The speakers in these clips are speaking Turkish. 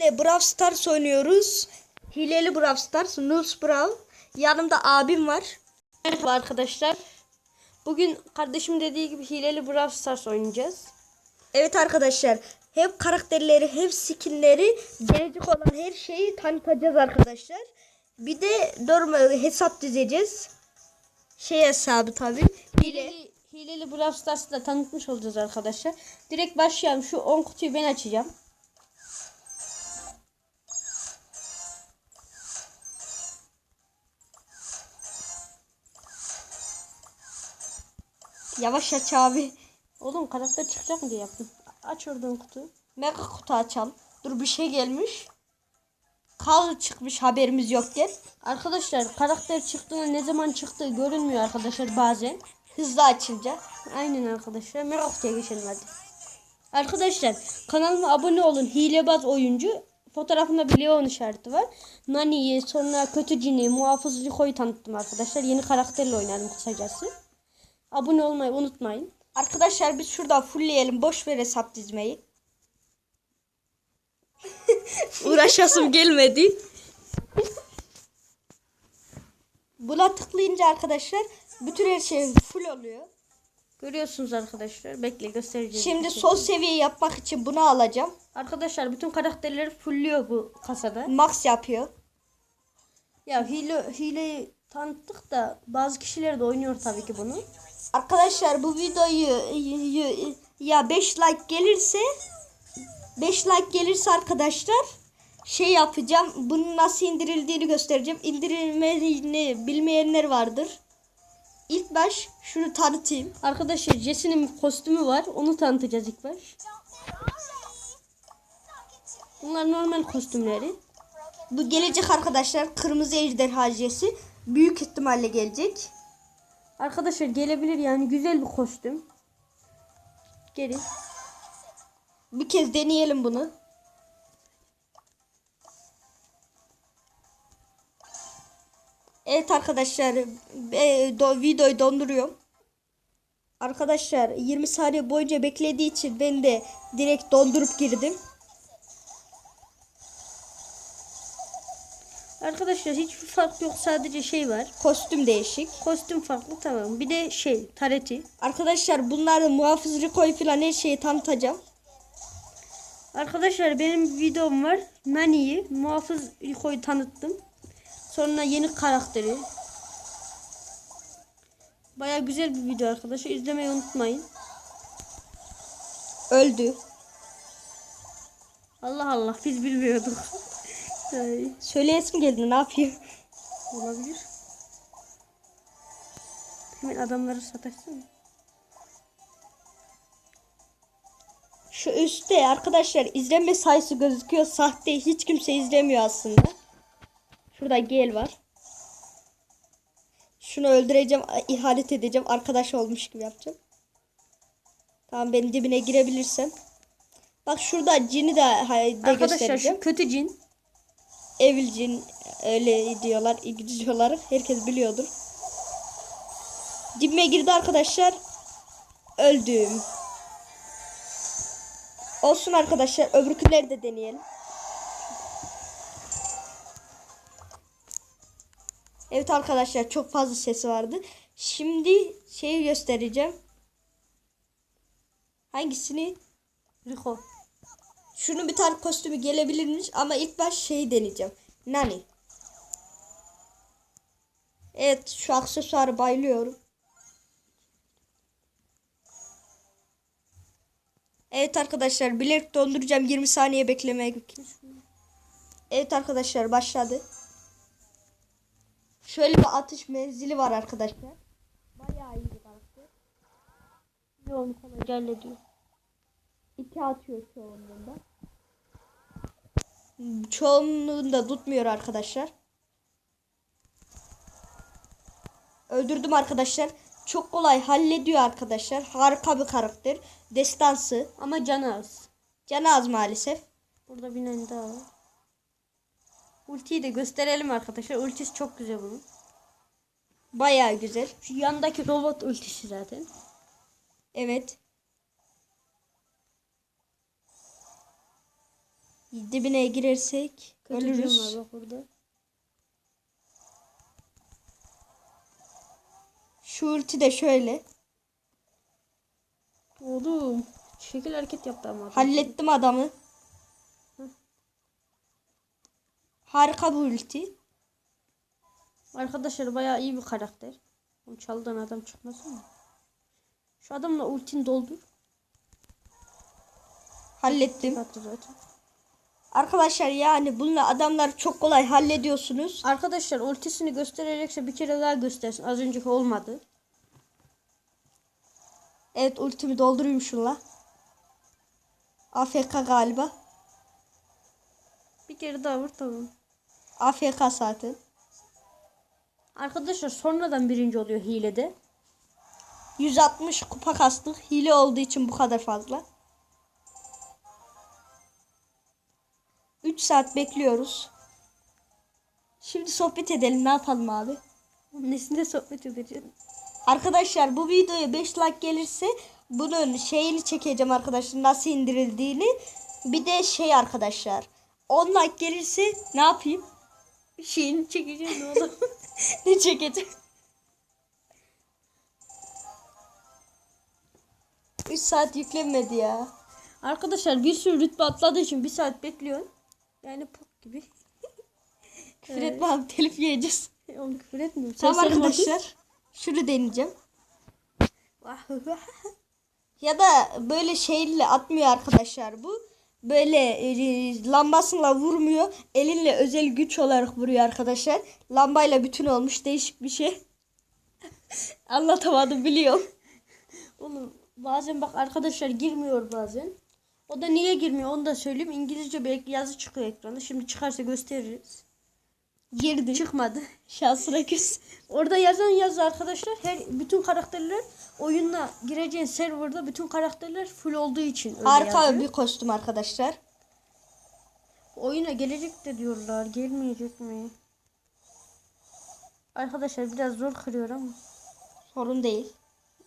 Yine Brawl Stars oynuyoruz. Hileli Brawl Stars, Nus Brawl. Yanımda abim var. Merhaba arkadaşlar. Bugün kardeşim dediği gibi hileli Brawl Stars oynayacağız. Evet arkadaşlar. Hem karakterleri hem skinleri gelecek olan her şeyi tanıtacağız arkadaşlar. Bir de normal hesap dizeceğiz. Şey hesabı tabi. Hileli, hileli Brawl Stars'ı da tanıtmış olacağız arkadaşlar. Direkt başlayalım. Şu 10 kutuyu ben açacağım. Yavaş aç abi. Oğlum karakter çıkacak mı diye yaptım. Aç oradan kutu. Mega kutu açalım. Dur bir şey gelmiş. Kal çıkmış haberimiz yokken. Arkadaşlar karakter çıktığında ne zaman çıktığı görünmüyor arkadaşlar bazen. Hızlı açınca. Aynen arkadaşlar. Merak kutuya geçelim hadi. Arkadaşlar kanalıma abone olun. Hilebaz oyuncu. Fotoğrafında bir Leon işareti var. Nani'yi sonra kötü cini, muhafız Rico'yu tanıttım arkadaşlar. Yeni karakterle oynarım kısacası. Abone olmayı unutmayın. Arkadaşlar biz şuradan fullleyelim. Boş ver hesap dizmeyi. Uğraşasım gelmedi. Buna tıklayınca arkadaşlar bütün her şey full oluyor. Görüyorsunuz arkadaşlar. Bekle göstereceğim. Şimdi son seviye yapmak için bunu alacağım. Arkadaşlar bütün karakterleri fullüyor bu kasada. Max yapıyor. Ya hile hileyi tanıttık da bazı kişiler de oynuyor tabii ki bunu. Arkadaşlar bu videoyu ya 5 like gelirse 5 like gelirse arkadaşlar şey yapacağım. Bunun nasıl indirildiğini göstereceğim. İndirilmediğini bilmeyenler vardır. İlk baş şunu tanıtayım. Arkadaşlar Jesse'nin kostümü var. Onu tanıtacağız ilk baş. Bunlar normal kostümleri. Bu gelecek arkadaşlar kırmızı ejderha jesi büyük ihtimalle gelecek. Arkadaşlar gelebilir yani güzel bir kostüm. Gelin. Bir kez deneyelim bunu. Evet arkadaşlar e, do, videoyu donduruyorum. Arkadaşlar 20 saniye boyunca beklediği için ben de direkt dondurup girdim. Arkadaşlar hiçbir fark yok sadece şey var. Kostüm değişik. Kostüm farklı tamam. Bir de şey tareti. Arkadaşlar bunların muhafız Rico'yu falan her şeyi tanıtacağım. Arkadaşlar benim videom var. Nani'yi muhafız Rico'yu tanıttım. Sonra yeni karakteri. Baya güzel bir video arkadaşlar. İzlemeyi unutmayın. Öldü. Allah Allah biz bilmiyorduk. Ay, Söyleyesim geldi ne yapayım? olabilir. Hemen adamları sataşsana. Şu üstte arkadaşlar izlenme sayısı gözüküyor. Sahte hiç kimse izlemiyor aslında. Şurada gel var. Şunu öldüreceğim, ihanet edeceğim. Arkadaş olmuş gibi yapacağım. Tamam benim dibine girebilirsen. Bak şurada cini de, de Arkadaşlar göstereceğim. şu kötü cin. Evil cin öyle diyorlar. İngilizce olarak. Herkes biliyordur. Dibime girdi arkadaşlar. Öldüm. Olsun arkadaşlar. Öbürküleri de deneyelim. Evet arkadaşlar çok fazla sesi vardı. Şimdi şeyi göstereceğim. Hangisini? Rico. Şunun bir tane kostümü gelebilirmiş ama ilk baş şeyi deneyeceğim. Nani. Evet şu aksesuarı bayılıyorum. Evet arkadaşlar bilerek donduracağım 20 saniye beklemeye. Evet arkadaşlar başladı. Şöyle bir atış menzili var arkadaşlar. Bayağı iyi bir karakter. Ne onu kolayca hallediyor. İki atıyor çoğunluğunda. Çoğunluğunda tutmuyor arkadaşlar. Öldürdüm arkadaşlar. Çok kolay hallediyor arkadaşlar. Harika bir karakter. Destansı. Ama canı az. Canı az maalesef. Burada bir tane daha var. Ultiyi de gösterelim arkadaşlar. Ultisi çok güzel bunun. Bayağı güzel. Şu yandaki robot ultisi zaten. Evet. Dibine girersek Kötü ölürüz. bak burada. Şu ulti de şöyle. Oğlum. Şekil hareket yaptı ama. adam. Hallettim adamı. Harika bir ulti. Arkadaşlar bayağı iyi bir karakter. Onu çaldan adam çıkmasın mı? Şu adamla ultini doldur. Hallettim. Zaten. Arkadaşlar yani bununla adamlar çok kolay hallediyorsunuz. Arkadaşlar ultisini gösterecekse bir kere daha göstersin. Az önceki olmadı. Evet ultimi doldurayım şunla. AFK galiba. Bir kere daha vur tamam. AFK zaten. Arkadaşlar sonradan birinci oluyor hilede. 160 kupa kastık. Hile olduğu için bu kadar fazla. 3 saat bekliyoruz. Şimdi sohbet edelim. Ne yapalım abi? Nesinde sohbet edeceğiz. Arkadaşlar bu videoya 5 like gelirse bunun şeyini çekeceğim arkadaşlar. Nasıl indirildiğini. Bir de şey arkadaşlar. 10 like gelirse ne yapayım? Bir şeyini çekeceğiz oğlum. ne çekeceğim? 3 saat yüklenmedi ya. Arkadaşlar bir sürü rütbe atladığı için bir saat bekliyorsun. Yani pok gibi. Küfür etme abi telif yiyeceğiz. Onu küfür etmiyorum. Tamam arkadaşlar. Şunu deneyeceğim. Ya da böyle şeyle atmıyor arkadaşlar bu. Böyle e, lambasıyla vurmuyor. Elinle özel güç olarak vuruyor arkadaşlar. Lambayla bütün olmuş değişik bir şey. Anlatamadım biliyorum. Oğlum bazen bak arkadaşlar girmiyor bazen. O da niye girmiyor onu da söyleyeyim. İngilizce bir yazı çıkıyor ekranda. Şimdi çıkarsa gösteririz. Girdi. Çıkmadı. Şansına küs. Orada yazan yazı arkadaşlar her bütün karakterler oyunla gireceğin serverda bütün karakterler full olduğu için öyle Harika yazıyor. bir kostüm arkadaşlar. Oyuna gelecek de diyorlar. Gelmeyecek mi? Arkadaşlar biraz zor kırıyor ama. Sorun değil.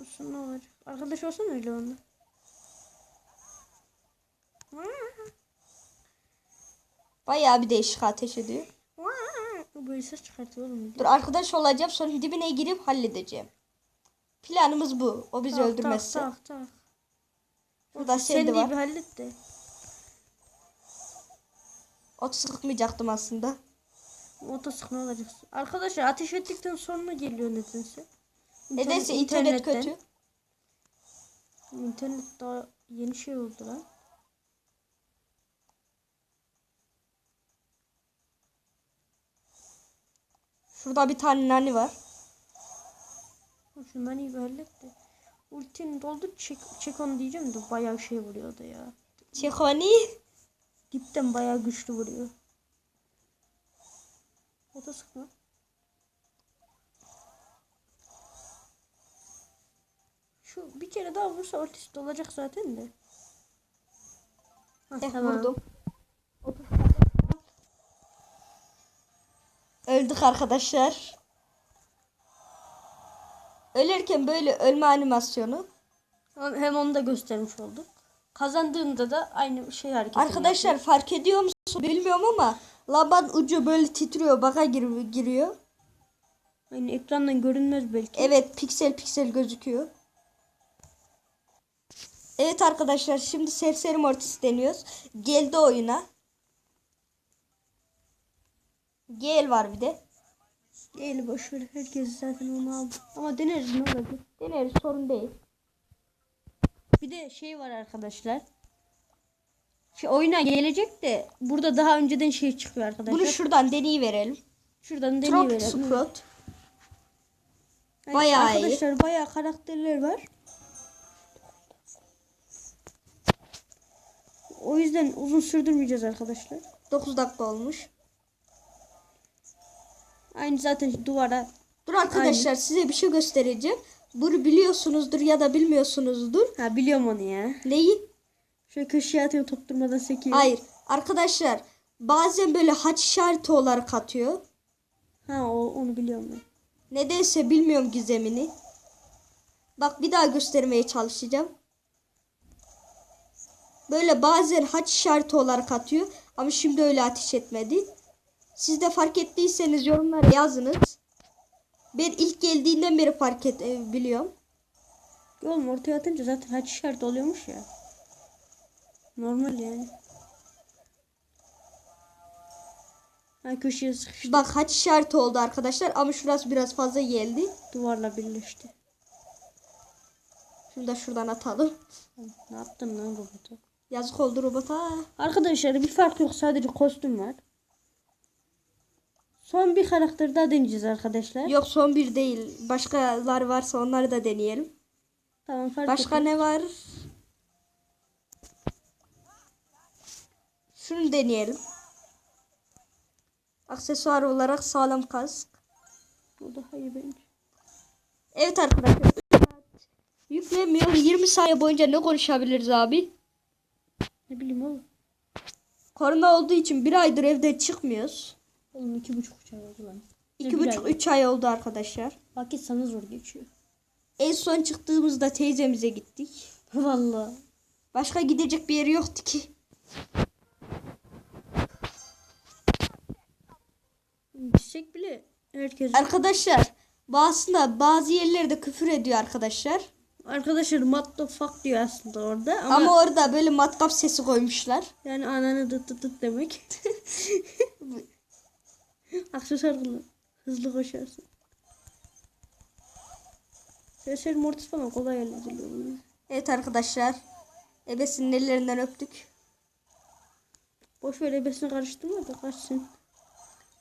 Olsun ne olacak? Arkadaş olsana öyle onda. Bayağı bir değişik ateş ediyor. Böyle ses çıkartıyor oğlum. Dur arkadaş olacağım sonra dibine girip halledeceğim. Planımız bu. O bizi Tak, öldürmezse. Tak tak tak. Burada Sen şey de var. bir hallet de. Ot sıkmayacaktım aslında. Otosık ne olacak? Arkadaşlar ateş ettikten sonra geliyor nedense. Nedense internet kötü. İnternet daha yeni şey oldu lan. Şurada bir tane nani var. Şundan iyi bir hallet de. Ultini doldur çek, çek onu diyeceğim de bayağı şey vuruyor da ya. Çekoni. Dipten bayağı güçlü vuruyor. O da sıkma. Şu bir kere daha vursa ultisi dolacak zaten de. Hah, Eh, tamam. vurdum. Öldük arkadaşlar. Ölürken böyle ölme animasyonu. Hem onu da göstermiş olduk. Kazandığında da aynı şey hareket Arkadaşlar fark ediyor musun bilmiyorum ama lambanın ucu böyle titriyor baka gir giriyor. Yani ekrandan görünmez belki. Evet piksel piksel gözüküyor. Evet arkadaşlar şimdi serseri mortis deniyoruz. Geldi oyuna. Gel var bir de. Değil boş ver. Herkes zaten onu aldı. Ama deneriz ne olacak. Deneriz sorun değil. Bir de şey var arkadaşlar. Şey oyuna gelecek de burada daha önceden şey çıkıyor arkadaşlar. Bunu şuradan deneyi verelim. Şuradan Trop deneyiverelim. Sprout. Yani bayağı iyi. arkadaşlar bayağı karakterler var. O yüzden uzun sürdürmeyeceğiz arkadaşlar. 9 dakika olmuş. Aynı zaten duvara Dur arkadaşlar size bir şey göstereceğim. Bunu biliyorsunuzdur ya da bilmiyorsunuzdur. ha biliyorum onu ya. Neyi? Şöyle köşeye atıyor top durmadan sekiyor. Hayır. Arkadaşlar bazen böyle haç işareti olarak atıyor. Ha o, onu biliyorum ben. Nedense bilmiyorum gizemini. Bak bir daha göstermeye çalışacağım. Böyle bazen haç işareti olarak atıyor. Ama şimdi öyle ateş etmedi. Siz de fark ettiyseniz yorumlara yazınız. Ben ilk geldiğinden beri fark et e, biliyorum. Oğlum ortaya atınca zaten haç işareti oluyormuş ya. Normal yani. Ha köşeye sıkıştı. Bak haç işareti oldu arkadaşlar ama şurası biraz fazla geldi. Duvarla birleşti. Şunu da şuradan atalım. Ne yaptın lan robotu? Yazık oldu robota. Arkadaşlar bir fark yok sadece kostüm var. Son bir karakter daha deneyeceğiz arkadaşlar. Yok son bir değil. Başkalar varsa onları da deneyelim. Tamam fark Başka etmez. ne var? Şunu deneyelim. Aksesuar olarak sağlam kask. O daha iyi bence. Evet arkadaşlar. Yüklemiyor. 20 saniye boyunca ne konuşabiliriz abi? Ne bileyim oğlum. Korona olduğu için bir aydır evde çıkmıyoruz. Oğlum iki buçuk uçağı oldu lan. İki bir buçuk ay. üç ay oldu arkadaşlar. Vakit sana zor geçiyor. En son çıktığımızda teyzemize gittik. Vallahi. Başka gidecek bir yeri yoktu ki. Gitsek bile herkes. Arkadaşlar bazısında bazı yerlerde küfür ediyor arkadaşlar. Arkadaşlar what the fuck diyor aslında orada ama, Ama, orada böyle matkap sesi koymuşlar. yani ananı dıt dıt dıt demek. Aksesuar kullan. Hızlı koşarsın. Sesler mortis falan kolay hallediliyor. Evet arkadaşlar. Ebesinin ellerinden öptük. Boş ver ebesini karıştırma da kaçsın.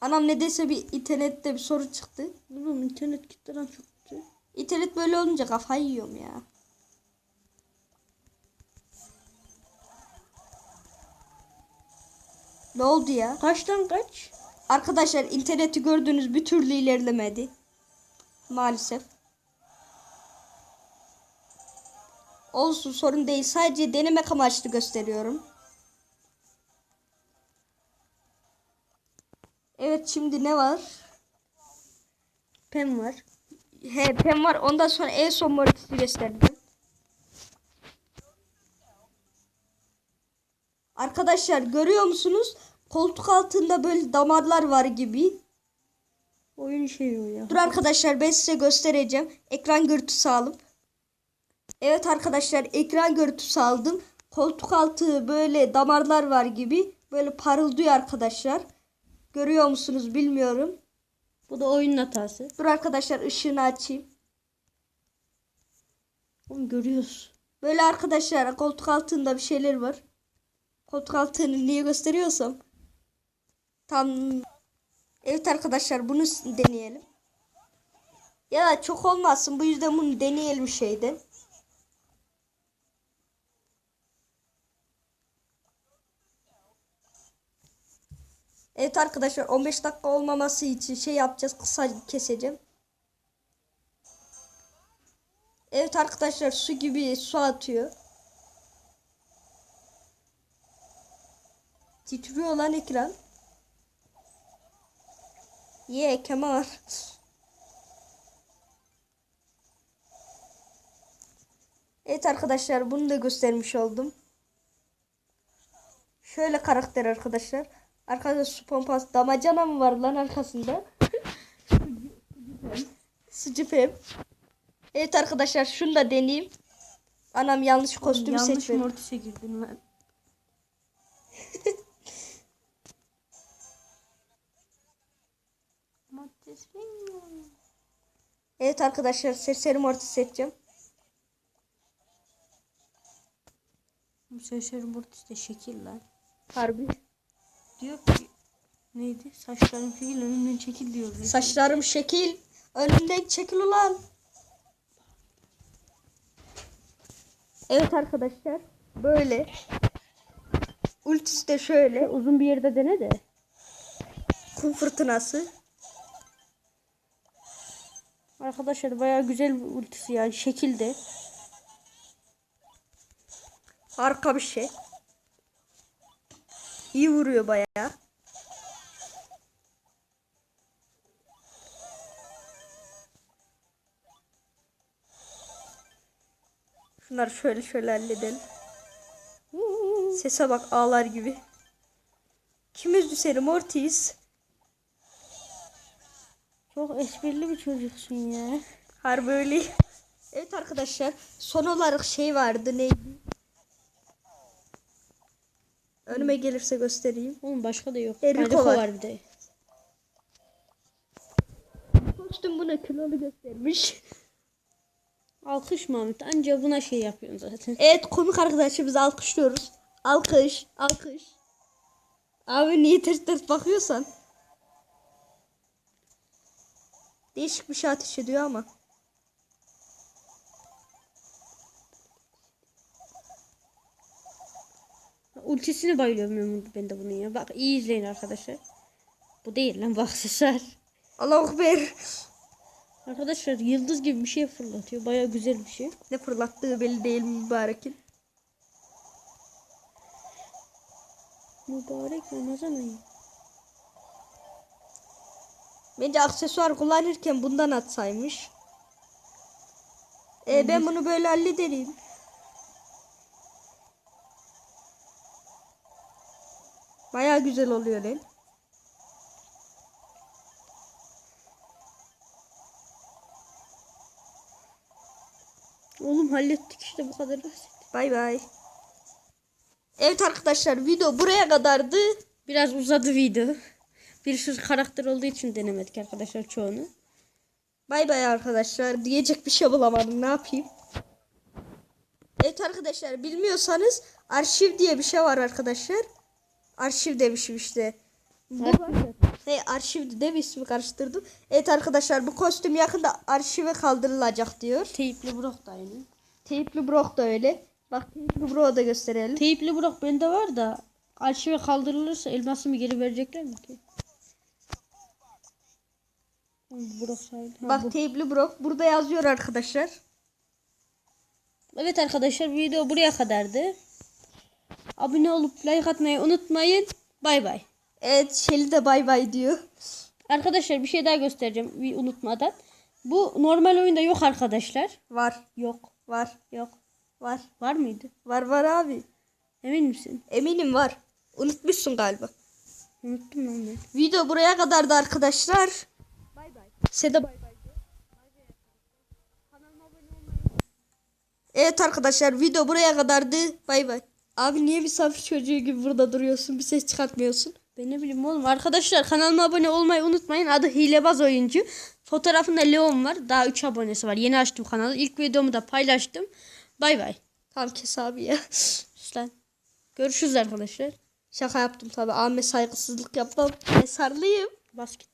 Anam ne dese bir internette bir soru çıktı. Oğlum internet gitti lan çok kötü. İnternet böyle olunca kafayı yiyorum ya. Ne oldu ya? Kaçtan kaç? Arkadaşlar interneti gördüğünüz bir türlü ilerlemedi. Maalesef. Olsun sorun değil. Sadece denemek amaçlı gösteriyorum. Evet şimdi ne var? Pen var. He pen var. Ondan sonra en son mortis'i gösterdim. Arkadaşlar görüyor musunuz? Koltuk altında böyle damarlar var gibi. Oyun şey o ya. Dur arkadaşlar ben size göstereceğim. Ekran görüntüsü alıp. Evet arkadaşlar ekran görüntüsü aldım. Koltuk altı böyle damarlar var gibi. Böyle parıldıyor arkadaşlar. Görüyor musunuz bilmiyorum. Bu da oyunun hatası. Dur arkadaşlar ışığını açayım. Oğlum görüyoruz. Böyle arkadaşlar koltuk altında bir şeyler var. Koltuk altını niye gösteriyorsam. Tam Evet arkadaşlar bunu deneyelim. Ya çok olmasın bu yüzden bunu deneyelim şeyden. Evet arkadaşlar 15 dakika olmaması için şey yapacağız kısa keseceğim. Evet arkadaşlar su gibi su atıyor. Titriyor lan ekran. Ye Kemal. Evet arkadaşlar bunu da göstermiş oldum. Şöyle karakter arkadaşlar. Arkada su pompası damacana mı var lan arkasında? Sıcı pem. Evet arkadaşlar şunu da deneyeyim. Anam yanlış kostümü Yanlış seçmedi. mortise girdin lan. Evet arkadaşlar serseri mortis seçeceğim. Bu Serseri mortis de şekil lan. Harbi. Diyor ki neydi? Saçların fiil önünden çekil diyor. Saçlarım şekil. Önümden çekil ulan. Evet arkadaşlar. Böyle. Ultisi de şöyle. Uzun bir yerde dene de. Kum fırtınası. Arkadaşlar bayağı güzel bir ultisi yani şekilde. Harika bir şey. İyi vuruyor bayağı. Şunları şöyle şöyle halledelim. Sese bak ağlar gibi. Kim üzdü seni Mortis? Çok esprili bir çocuksun ya. Harbi öyle. Evet arkadaşlar son olarak şey vardı neydi? Önüme gelirse göstereyim. Oğlum başka da yok. Enrico Enrico var. var bir de. Kostüm buna kilolu göstermiş. Alkış Mahmut. Anca buna şey yapıyorsun zaten. Evet komik arkadaşımızı alkışlıyoruz. Alkış, alkış. Abi niye ters ters bakıyorsan? Değişik bir şey ateş ediyor ama. Ultisini bayılıyorum ben, de bunun ya. Bak iyi izleyin arkadaşlar. Bu değil lan bu aksesuar. Allah ekber. Arkadaşlar yıldız gibi bir şey fırlatıyor. Baya güzel bir şey. Ne fırlattığı belli değil mübarekin. Mübarek Ramazan ayı. Bence aksesuar kullanırken bundan atsaymış. E ben bunu böyle hallederim. Baya güzel oluyor lan. Oğlum hallettik işte bu kadar basit. Bay bay. Evet arkadaşlar video buraya kadardı. Biraz uzadı video. Bir sürü karakter olduğu için denemedik arkadaşlar çoğunu. Bay bay arkadaşlar. Diyecek bir şey bulamadım. Ne yapayım? Evet arkadaşlar bilmiyorsanız arşiv diye bir şey var arkadaşlar. Arşiv demişim işte. Bu Hey arşivdi değil mi ismi karıştırdım. Evet arkadaşlar bu kostüm yakında arşive kaldırılacak diyor. Teyipli Brock da aynı. Teypli Brock da öyle. Bak Teypli Brock'u da gösterelim. Teyipli Brock bende var da arşive kaldırılırsa elmasımı geri verecekler mi ki? Ha, Bak bu. Teypli burada yazıyor arkadaşlar. Evet arkadaşlar video buraya kadardı. Abone olup like atmayı unutmayın. Bay bay. Evet Şeli de bay bay diyor. Arkadaşlar bir şey daha göstereceğim unutmadan. Bu normal oyunda yok arkadaşlar. Var. Yok. Var. Yok. Var. Var mıydı? Var var abi. Emin misin? Eminim var. Unutmuşsun galiba. Unuttum ben. Video buraya kadardı arkadaşlar. Size de bay bay. Evet arkadaşlar video buraya kadardı. Bay bay. Abi niye misafir çocuğu gibi burada duruyorsun? Bir ses çıkartmıyorsun. Ben ne bileyim oğlum. Arkadaşlar kanalıma abone olmayı unutmayın. Adı Hilebaz Oyuncu. Fotoğrafında Leon var. Daha 3 abonesi var. Yeni açtım kanalı. İlk videomu da paylaştım. Bay bay. Tamam kes abi ya. Lan. Görüşürüz arkadaşlar. Şaka yaptım tabi. Ahmet saygısızlık yapmam. Esarlıyım. Bas git.